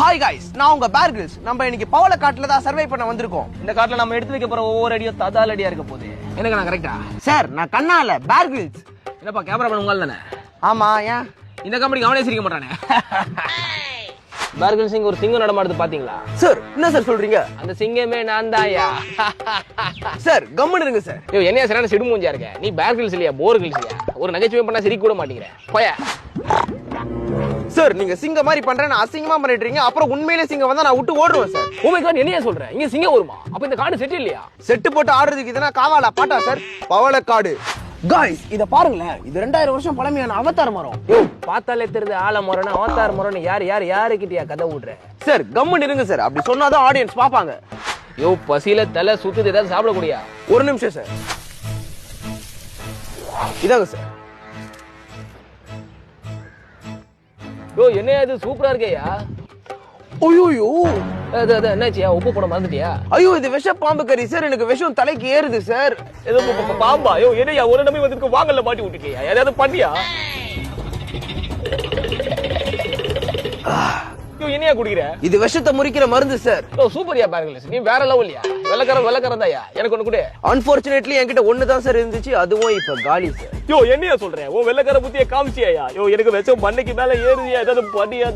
Hi guys நான் உங்க பேர் கிரில்ஸ் நம்ம இன்னைக்கு பவள காட்டுல தான் சர்வை பண்ண வந்திருக்கோம். இந்த காட்டுல நம்ம எடுத்து வைக்க போற ஒவ்வொரு அடியும் ததால் அடியா இருக்க போகுது. எனக்கு நான் கரெக்டா சார் நான் கண்ணால பேர் கிரில்ஸ் என்னப்பா கேமரா பண்ண உங்களால் தானே? ஆமா ஏன்? இந்த கம்பெனிக்கு அவனே சிரிக்க மாட்டானே? பார்கல் சிங் ஒரு சிங்கம் நடமாடுது பாத்தீங்களா? சார் என்ன சார் சொல்றீங்க? அந்த சிங்கமே நான் தான்யா சார் கம்முன்னு இருங்க சார் ஐயோ என்னையா சரியான சிடு மூஞ்சியா இருக்க? நீ பேர் கில்ஸ் இல்லையா? போர் கில்ஸ் இல்லையா? ஒரு நகைச்சுவை பண்ணா சிரிக்க கூட மாட்டேங்கிற. போயா. சார் நீங்க சிங்க மாதிரி பண்றேன்னு அசிங்கமா பண்ணிட்டு அப்புறம் உண்மையிலே சிங்கம் வந்தா நான் விட்டு ஓடுவேன் சார். ஓ மை காட் என்னையா சொல்ற? இங்க சிங்கம் வருமா? அப்ப இந்த காடு செட் இல்லையா? செட்டு போட்டு ஆடுறதுக்கு இதனா காவாலா பாட்டா சார்? பவளக்காடு. காய்ஸ் இத பாருங்களேன். இது ரெண்டாயிரம் வருஷம் பழமையான அவதார மரம். யோ பார்த்தாலே தெரியுது ஆல மரம்னு அவதார் மரம்னு யார் யார் யாருக்கிட்டயா கதை விடுற சார் கம்முன்னு இருங்க சார். அப்படி சொன்னாதான் ஆடியன்ஸ் பாப்பாங்க யோ பசியில தலை சுத்துது ஏதாவது சாப்பிடக்கூடியா? ஒரு நிமிஷம் சார். இதாங்க சார். யோ என்னையா இது? சூப்பரா இருக்கேயா? ஐயோயோ. அது அது என்னாச்சியா? உப்பு போட மறந்துட்டியா? ஐயோ இது விஷ பாம்பு கறி சார். எனக்கு விஷம் தலைக்கு ஏறுது சார். ஏதோ ப- ப- பாம்பா? யோ என்னையா? ஒரு நம்பி வந்திருக்கு வாங்கல மாட்டி விட்டுட்டியா? ஏதாவது பண்ணியா? யோ என்னையா குடிக்கிற? இது விஷத்தை முறிக்கிற மருந்து சார் யோ சூப்பர்யா பாருங்க நீ வேற லெவல்யா வெள்ளக்காரன் வெள்ளக்காரன் தாயா எனக்கு ஒண்ணு கொடு. அன்பார்ச்சுனேட்லி என்கிட்ட ஒண்ணு தான் சார் இருந்துச்சு. அதுவும் இப்ப காலி சார் யோ என்னையா சொல்றேன் உன் வெள்ளக்கார புத்திய காமிச்சியா யோ எனக்கு வெச்சம் மண்ணைக்கு மேல ஏறுதியா? ஏதாவது பண்ணியா